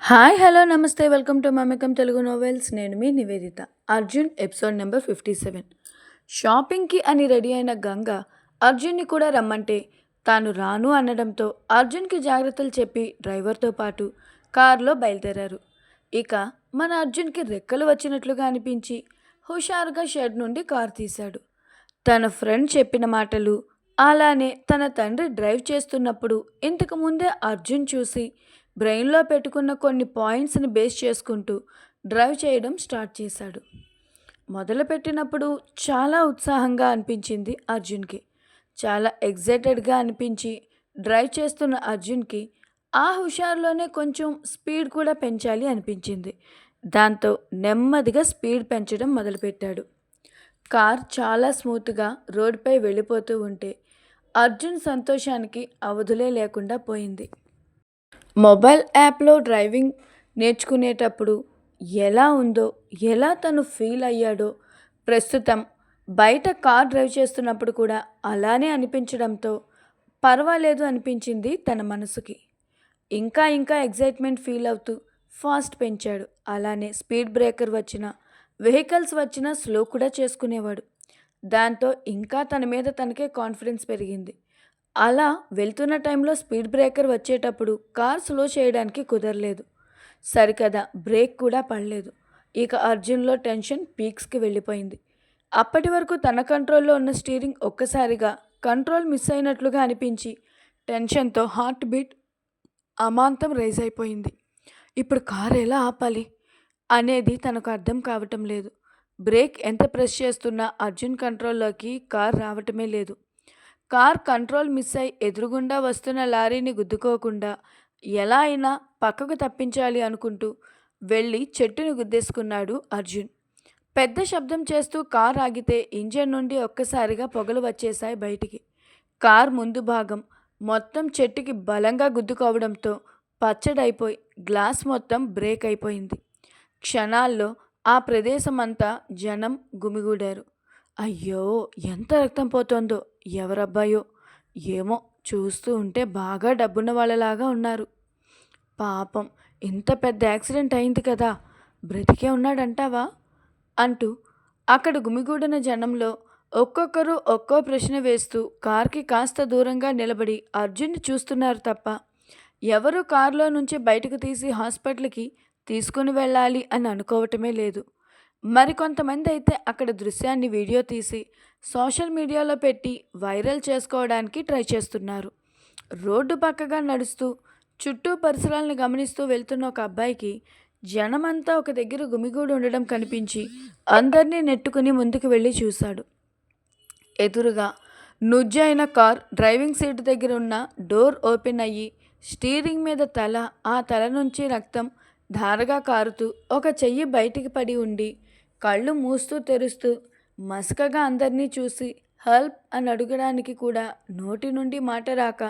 Hi hello నమస్తే. Welcome to Mamakam Telugu novels. నేను మీ Nivedita Arjun episode number fifty seven. షాపింగ్కి అని ready అయిన గంగ అర్జున్ని కూడా రమ్మంటే తాను రాను అనడంతో అర్జున్కి జాగ్రత్తలు చెప్పి డ్రైవర్తో పాటు కారులో బయలుదేరారు. ఇక మన అర్జున్కి రెక్కలు వచ్చినట్లుగా అనిపించి హుషారుగా షెడ్ నుండి కారు తీశాడు. తన ఫ్రెండ్ చెప్పిన మాటలు అలానే తన తండ్రి డ్రైవ్ చేస్తున్నప్పుడు ఇంతకుముందే అర్జున్ చూసి బ్రెయిన్లో పెట్టుకున్న కొన్ని పాయింట్స్ని బేస్ చేసుకుంటూ డ్రైవ్ చేయడం స్టార్ట్ చేశాడు. మొదలుపెట్టినప్పుడు చాలా ఉత్సాహంగా అనిపించింది అర్జున్కి. చాలా ఎగ్జైటెడ్గా అనిపించి డ్రైవ్ చేస్తున్న అర్జున్కి ఆ హుషారులోనే కొంచెం స్పీడ్ కూడా పెంచాలి అనిపించింది. దాంతో నెమ్మదిగా స్పీడ్ పెంచడం మొదలుపెట్టాడు. కార్ చాలా స్మూత్గా రోడ్డుపై వెళ్ళిపోతూ ఉంటే అర్జున్ సంతోషానికి అవధులే లేకుండా పోయింది. మొబైల్ యాప్లో డ్రైవింగ్ నేర్చుకునేటప్పుడు ఎలా ఉందో ఎలా తను ఫీల్ అయ్యాడో ప్రస్తుతం బయట కార్ డ్రైవ్ చేస్తున్నప్పుడు కూడా అలానే అనిపించడంతో పర్వాలేదు అనిపించింది తన మనసుకి. ఇంకా ఇంకా ఎగ్జైట్మెంట్ ఫీల్ అవుతూ ఫాస్ట్ పెంచాడు. అలానే స్పీడ్ బ్రేకర్ వచ్చిన వెహికల్స్ వచ్చినా స్లో కూడా చేసుకునేవాడు. దాంతో ఇంకా తన మీద తనకే కాన్ఫిడెన్స్ పెరిగింది. అలా వెళ్తున్న టైంలో స్పీడ్ బ్రేకర్ వచ్చేటప్పుడు కార్ స్లో చేయడానికి కుదరలేదు. సరికదా బ్రేక్ కూడా పడలేదు. ఇక అర్జున్లో టెన్షన్ పీక్స్కి వెళ్ళిపోయింది. అప్పటి వరకు తన కంట్రోల్లో ఉన్న స్టీరింగ్ ఒక్కసారిగా కంట్రోల్ మిస్ అయినట్లుగా అనిపించి టెన్షన్తో హార్ట్ బీట్ అమాంతం రైజ్ అయిపోయింది. ఇప్పుడు కార్ ఎలా ఆపాలి అనేది తనకు అర్థం కావటం లేదు. బ్రేక్ ఎంత ప్రెస్ చేస్తున్నా అర్జున్ కంట్రోల్లోకి కార్ రావటమే లేదు. కార్ కంట్రోల్ మిస్ అయి ఎదురుగుండా వస్తున్న లారీని గుద్దుకోకుండా ఎలా అయినా పక్కకు తప్పించాలి అనుకుంటూ వెళ్ళి చెట్టుని గుద్దేసుకున్నాడు అర్జున్. పెద్ద శబ్దం చేస్తూ కార్ ఆగితే ఇంజన్ నుండి ఒక్కసారిగా పొగలు వచ్చేశాయి బయటికి. కార్ ముందు భాగం మొత్తం చెట్టుకి బలంగా గుద్దుకోవడంతో పచ్చడైపోయి గ్లాస్ మొత్తం బ్రేక్ అయిపోయింది. క్షణాల్లో ఆ ప్రదేశం అంతా జనం గుమిగూడారు. అయ్యో ఎంత రక్తం పోతోందో. ఎవరబ్బాయో. ఏమో చూస్తూ ఉంటే బాగా డబ్బున్న వాళ్ళలాగా ఉన్నారు. పాపం ఇంత పెద్ద యాక్సిడెంట్ అయింది కదా. బ్రతికే ఉన్నాడంటావా? అంటూ అక్కడ గుమిగూడిన జనంలో ఒక్కొక్కరు ఒక్కో ప్రశ్న వేస్తూ కార్కి కాస్త దూరంగా నిలబడి అర్జున్ని చూస్తున్నారు తప్ప ఎవరు కారులో నుంచి బయటకు తీసి హాస్పిటల్కి తీసుకుని వెళ్ళాలి అని అనుకోవటమే లేదు. మరికొంతమంది అయితే అక్కడ దృశ్యాన్ని వీడియో తీసి సోషల్ మీడియాలో పెట్టి వైరల్ చేసుకోవడానికి ట్రై చేస్తున్నారు. రోడ్డు పక్కగా నడుస్తూ చుట్టూ పరిసరాలను గమనిస్తూ వెళ్తున్న ఒక అబ్బాయికి జనమంతా ఒక దగ్గర గుమిగూడి ఉండడం కనిపించి అందరినీ నెట్టుకుని ముందుకు వెళ్ళి చూశాడు. ఎదురుగా నుజ్జు అయిన కార్ డ్రైవింగ్ సీట్ దగ్గర ఉన్న డోర్ ఓపెన్ అయ్యి స్టీరింగ్ మీద తల ఆ తల నుంచి రక్తం ధారగా కారుతూ ఒక చెయ్యి బయటికి పడి ఉండి కళ్ళు మూస్తూ తెరుస్తూ మసకగా అందరినీ చూసి హెల్ప్ అని అడగడానికి కూడా నోటి నుండి మాట రాక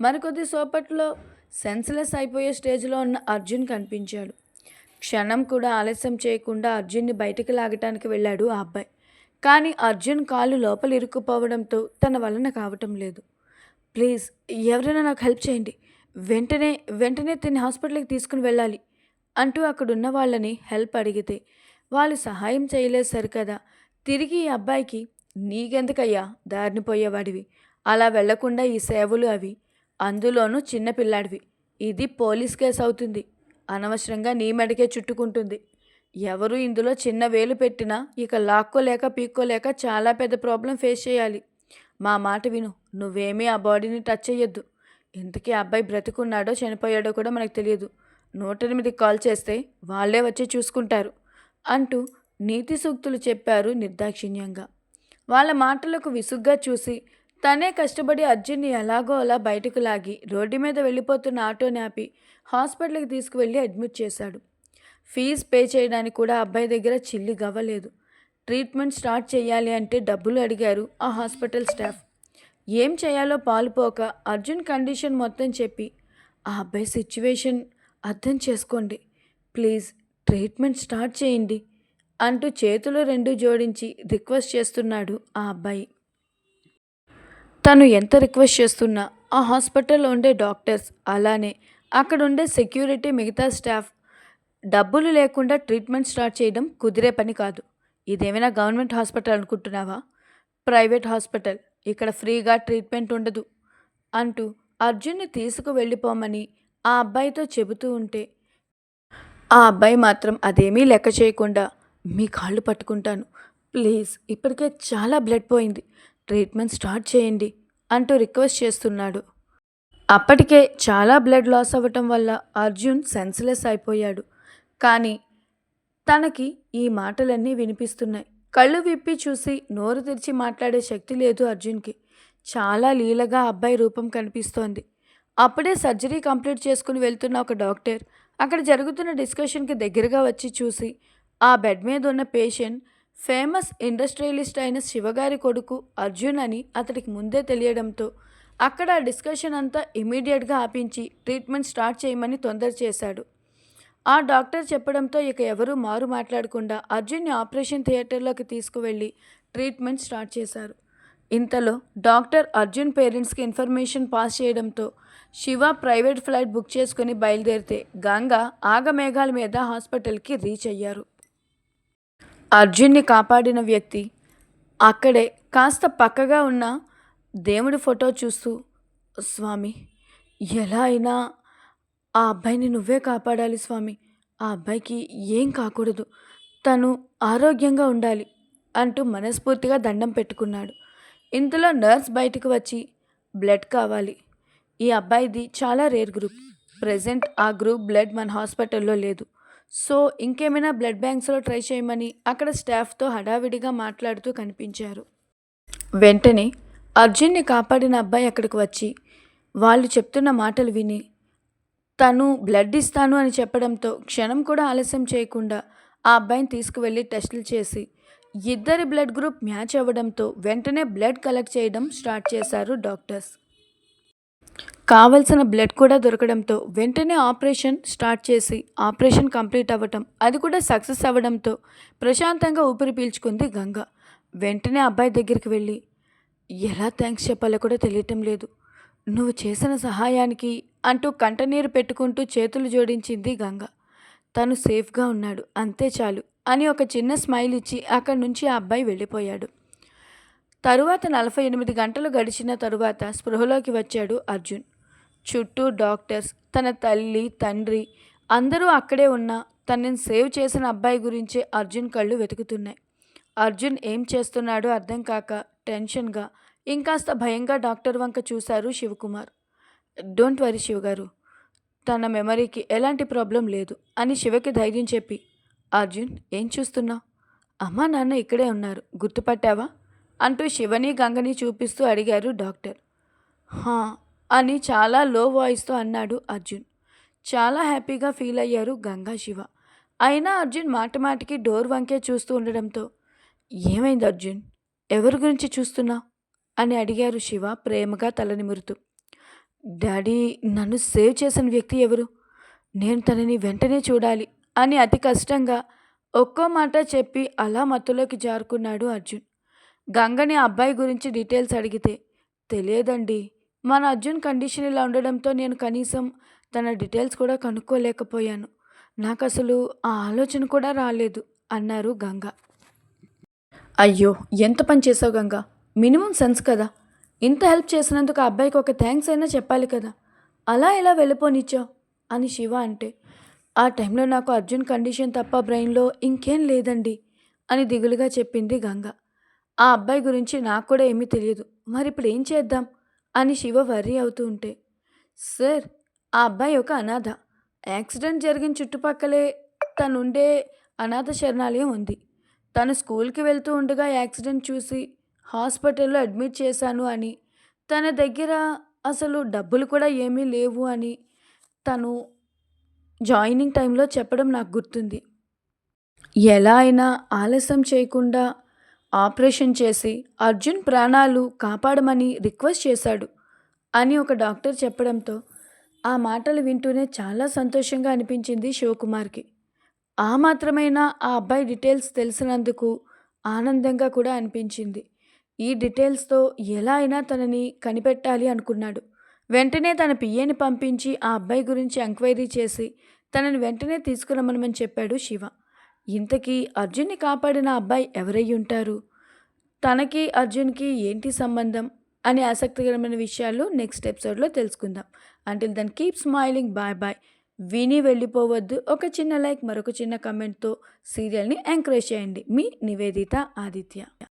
మరికొద్ది సోపట్లో సెన్స్లెస్ అయిపోయే స్టేజ్లో ఉన్న అర్జున్ కనిపించాడు. క్షణం కూడా ఆలస్యం చేయకుండా అర్జున్ని బయటకు లాగటానికి వెళ్ళాడు ఆ అబ్బాయి. కానీ అర్జున్ కాలు లోపల ఇరుక్కుపోవడంతో తన వలన కావటం లేదు. ప్లీజ్ ఎవరైనా నాకు హెల్ప్ చేయండి. వెంటనే వెంటనే తిని హాస్పిటల్కి తీసుకుని వెళ్ళాలి అంటూ అక్కడున్న వాళ్ళని హెల్ప్ అడిగితే వాళ్ళు సహాయం చేయలేదు సరికదా. తిరిగి ఈ అబ్బాయికి నీకెందుకయ్యా? దారిని పోయేవాడివి. అలా వెళ్ళకుండా ఈ సేవలు అవి. అందులోనూ చిన్నపిల్లాడివి ఇది పోలీస్ కేసు అవుతుంది. అనవసరంగా నీ మెడకే చుట్టుకుంటుంది. ఎవరు ఇందులో చిన్న వేలు పెట్టినా ఇక లాక్కోలేక పీక్కోలేక చాలా పెద్ద ప్రాబ్లం ఫేస్ చేయాలి. మా మాట విను. నువ్వేమీ ఆ బాడీని టచ్ చేయొద్దు ఇంతకీ అబ్బాయి బ్రతికున్నాడో చనిపోయాడో కూడా మనకు తెలియదు. నూట ఎనిమిది కాల్ చేస్తే వాళ్ళే వచ్చి చూసుకుంటారు. అంటూ నీతి సూక్తులు చెప్పారు నిర్దాక్షిణ్యంగా. వాళ్ళ మాటలకు విసుగ్గా చూసి తనే కష్టపడి అర్జున్ని ఎలాగో అలా బయటకు లాగి రోడ్డు మీద వెళ్ళిపోతున్న ఆటోని ఆపి హాస్పిటల్కి తీసుకువెళ్ళి అడ్మిట్ చేశాడు. ఫీజు పే చేయడానికి కూడా అబ్బాయి దగ్గర చిల్లి గవ్వలేదు. ట్రీట్మెంట్ స్టార్ట్ చేయాలి అంటే డబ్బులు అడిగారు ఆ హాస్పిటల్ స్టాఫ్. ఏం చేయాలో పాలుపోక అర్జున్ కండిషన్ మొత్తం చెప్పి ఆ అబ్బాయి సిచ్యువేషన్ అర్థం చేసుకోండి. ప్లీజ్ ట్రీట్మెంట్ స్టార్ట్ చేయండి అంటూ చేతులు రెండు జోడించి రిక్వెస్ట్ చేస్తున్నాడు ఆ అబ్బాయి. తను ఎంత రిక్వెస్ట్ చేస్తున్నా ఆ హాస్పిటల్లో ఉండే డాక్టర్స్ అలానే అక్కడుండే సెక్యూరిటీ మిగతా స్టాఫ్ డబ్బులు లేకుండా ట్రీట్మెంట్ స్టార్ట్ చేయడం కుదిరే పని కాదు. ఇదేమైనా గవర్నమెంట్ హాస్పిటల్ అనుకుంటున్నావా? ప్రైవేట్ హాస్పిటల్ ఇక్కడ ఫ్రీగా ట్రీట్మెంట్ ఉండదు అంటూ అర్జున్ని తీసుకు వెళ్ళిపోమని ఆ అబ్బాయితో చెబుతూ ఉంటే ఆ అబ్బాయి మాత్రం అదేమీ లెక్క చేయకుండా మీ కాళ్ళు పట్టుకుంటాను. ప్లీజ్ ఇప్పటికే చాలా బ్లడ్ పోయింది. ట్రీట్మెంట్ స్టార్ట్ చేయండి అంటూ రిక్వెస్ట్ చేస్తున్నాడు. అప్పటికే చాలా బ్లడ్ లాస్ అవ్వటం వల్ల అర్జున్ సెన్స్లెస్ అయిపోయాడు. కానీ తనకి ఈ మాటలన్నీ వినిపిస్తున్నాయి. కళ్ళు విప్పి చూసి నోరు తెరిచి మాట్లాడే శక్తి లేదు అర్జున్కి. చాలా లీలగా అబ్బాయి రూపం కనిపిస్తోంది. అప్పుడే సర్జరీ కంప్లీట్ చేసుకుని వెళ్తున్న ఒక డాక్టర్ అక్కడ జరుగుతున్న డిస్కషన్కి దగ్గరగా వచ్చి చూసి ఆ బెడ్ మీద ఉన్న పేషెంట్ ఫేమస్ ఇండస్ట్రియలిస్ట్ అయిన శివగారి కొడుకు అర్జున్ అని అతడికి ముందే తెలియడంతో అక్కడ ఆ డిస్కషన్ అంతా ఇమీడియట్గా ఆపించి ట్రీట్మెంట్ స్టార్ట్ చేయమని తొందర చేశాడు. ఆ డాక్టర్ చెప్పడంతో ఇక ఎవరూ మారు మాట్లాడకుండా అర్జున్ని ఆపరేషన్ థియేటర్లోకి తీసుకువెళ్ళి ట్రీట్మెంట్ స్టార్ట్ చేశారు. ఇంతలో డాక్టర్ అర్జున్ పేరెంట్స్కి ఇన్ఫర్మేషన్ పాస్ చేయడంతో శివ ప్రైవేట్ ఫ్లైట్ బుక్ చేసుకుని బయలుదేరితే గంగ ఆగమేఘాల మీద హాస్పిటల్కి రీచ్ అయ్యారు. అర్జున్ని కాపాడిన వ్యక్తి అక్కడే కాస్త పక్కగా ఉన్న దేవుడి ఫోటో చూస్తూ స్వామి ఎలా అయినా ఆ అబ్బాయిని నువ్వే కాపాడాలి స్వామి. ఆ అబ్బాయికి ఏం కాకూడదు. తను ఆరోగ్యంగా ఉండాలి అంటూ మనస్ఫూర్తిగా దండం పెట్టుకున్నాడు. ఇంతలో నర్స్ బయటకు వచ్చి బ్లడ్ కావాలి. ఈ అబ్బాయిది చాలా రేర్ గ్రూప్. ప్రజెంట్ ఆ గ్రూప్ బ్లడ్ మన హాస్పిటల్లో లేదు. సో ఇంకేమైనా బ్లడ్ బ్యాంక్స్లో ట్రై చేయమని అక్కడ స్టాఫ్తో హడావిడిగా మాట్లాడుతూ కనిపించారు. వెంటనే అర్జున్ని కాపాడిన అబ్బాయి అక్కడికి వచ్చి వాళ్ళు చెప్తున్న మాటలు విని తను బ్లడ్ ఇస్తాను అని చెప్పడంతో క్షణం కూడా ఆలస్యం చేయకుండా ఆ అబ్బాయిని తీసుకువెళ్ళి టెస్టులు చేసి ఇద్దరి బ్లడ్ గ్రూప్ మ్యాచ్ అవ్వడంతో వెంటనే బ్లడ్ కలెక్ట్ చేయడం స్టార్ట్ చేశారు డాక్టర్స్. కావలసిన బ్లడ్ కూడా దొరకడంతో వెంటనే ఆపరేషన్ స్టార్ట్ చేసి ఆపరేషన్ కంప్లీట్ అవ్వటం అది కూడా సక్సెస్ అవ్వడంతో ప్రశాంతంగా ఊపిరి పీల్చుకుంది గంగ. వెంటనే అబ్బాయి దగ్గరికి వెళ్ళి ఎలా థ్యాంక్స్ చెప్పాలో కూడా తెలియటం లేదు. నువ్వు చేసిన సహాయానికి అంటూ కంటనీరు పెట్టుకుంటూ చేతులు జోడించింది గంగ. తను సేఫ్గా ఉన్నాడు అంతే చాలు. అని ఒక చిన్న స్మైల్ ఇచ్చి అక్కడి నుంచి ఆ అబ్బాయి వెళ్ళిపోయాడు. తరువాత నలభై ఎనిమిది గంటలు గడిచిన తరువాత స్పృహలోకి వచ్చాడు అర్జున్. చుట్టూ డాక్టర్స్ తన తల్లి తండ్రి అందరూ అక్కడే ఉన్న తనని సేవ్ చేసిన అబ్బాయి గురించే అర్జున్ కళ్ళు వెతుకుతున్నాయి. అర్జున్ ఏం చేస్తున్నాడో అర్థం కాక టెన్షన్గా ఇంకాస్త భయంగా డాక్టర్ వంక చూశారు శివకుమార్. డోంట్ వరీ శివగారు తన మెమరీకి ఎలాంటి ప్రాబ్లం లేదు అని శివకి ధైర్యం చెప్పి అర్జున్ ఏం చూస్తున్నావు అమ్మా నాన్న ఇక్కడే ఉన్నారు గుర్తుపట్టావా? అంటూ శివని గంగని చూపిస్తూ అడిగారు డాక్టర్. హా అని చాలా లో వాయిస్తో అన్నాడు అర్జున్. చాలా హ్యాపీగా ఫీల్ అయ్యారు గంగా శివ. అయినా అర్జున్ మాట మాటికి డోర్ వంకే చూస్తూ ఉండడంతో ఏమైంది అర్జున్? ఎవరి గురించి చూస్తున్నావు అని అడిగారు శివ ప్రేమగా తలనిమురుతూ డాడీ నన్ను సేవ్ చేసిన వ్యక్తి ఎవరు? నేను తనని వెంటనే చూడాలి అని అతి కష్టంగా ఒక్కో మాట చెప్పి అలా మత్తులోకి జారుకున్నాడు అర్జున్. గంగని అబ్బాయి గురించి డీటెయిల్స్ అడిగితే తెలియదండి. మన అర్జున్ కండిషన్ ఇలా ఉండడంతో నేను కనీసం తన డీటెయిల్స్ కూడా కనుక్కోలేకపోయాను. నాకు అసలు ఆ ఆలోచన కూడా రాలేదు అన్నారు గంగ. అయ్యో! ఎంత పని చేసావు గంగ? మినిమం సెన్స్ కదా? ఇంత హెల్ప్ చేసినందుకు ఆ అబ్బాయికి ఒక థ్యాంక్స్ అయినా చెప్పాలి కదా? అలా ఎలా వెళ్ళిపోనిచ్చావు? అని శివ అంటే ఆ టైంలో నాకు అర్జున్ కండిషన్ తప్ప బ్రెయిన్లో ఇంకేం లేదండి అని దిగులుగా చెప్పింది గంగ. ఆ అబ్బాయి గురించి నాకు కూడా ఏమీ తెలియదు. మరి ఇప్పుడు ఏం చేద్దాం? అని శివ వర్రీ అవుతూ ఉంటే. సార్ ఆ అబ్బాయి ఒక అనాథ. యాక్సిడెంట్ జరిగిన చుట్టుపక్కలే తనుండే అనాథ శరణాలయం ఉంది. తను స్కూల్కి వెళ్తూ ఉండగా యాక్సిడెంట్ చూసి హాస్పిటల్లో అడ్మిట్ చేశాను అని తన దగ్గర అసలు డబ్బులు కూడా ఏమీ లేవు అని తను జాయినింగ్ టైంలో చెప్పడం నాకు గుర్తుంది. ఎలా అయినా ఆలస్యం చేయకుండా ఆపరేషన్ చేసి అర్జున్ ప్రాణాలు కాపాడమని రిక్వెస్ట్ చేశాడు అని ఒక డాక్టర్ చెప్పడంతో ఆ మాటలు వింటూనే చాలా సంతోషంగా అనిపించింది శివకుమార్కి. ఆ మాత్రమైనా ఆ అబ్బాయి డీటెయిల్స్ తెలిసినందుకు ఆనందంగా కూడా అనిపించింది. ఈ డీటెయిల్స్తో ఎలా అయినా తనని కనిపెట్టాలి అనుకున్నాడు. వెంటనే తన పిఏని పంపించి ఆ అబ్బాయి గురించి ఎంక్వైరీ చేసి తనని వెంటనే తీసుకురమ్మనమని చెప్పాడు శివ. ఇంతకీ అర్జున్ని కాపాడిన అబ్బాయి ఎవరై ఉంటారు? తనకి అర్జున్కి ఏంటి సంబంధం? అనే ఆసక్తికరమైన విషయాలు నెక్స్ట్ ఎపిసోడ్లో తెలుసుకుందాం. అంటే then keep smiling bye bye విని వెళ్ళిపోవద్దు. ఒక చిన్న లైక్ మరొక చిన్న కమెంట్తో సీరియల్ని ఎంకరేజ్ చేయండి. మీ నివేదిత ఆదిత్య.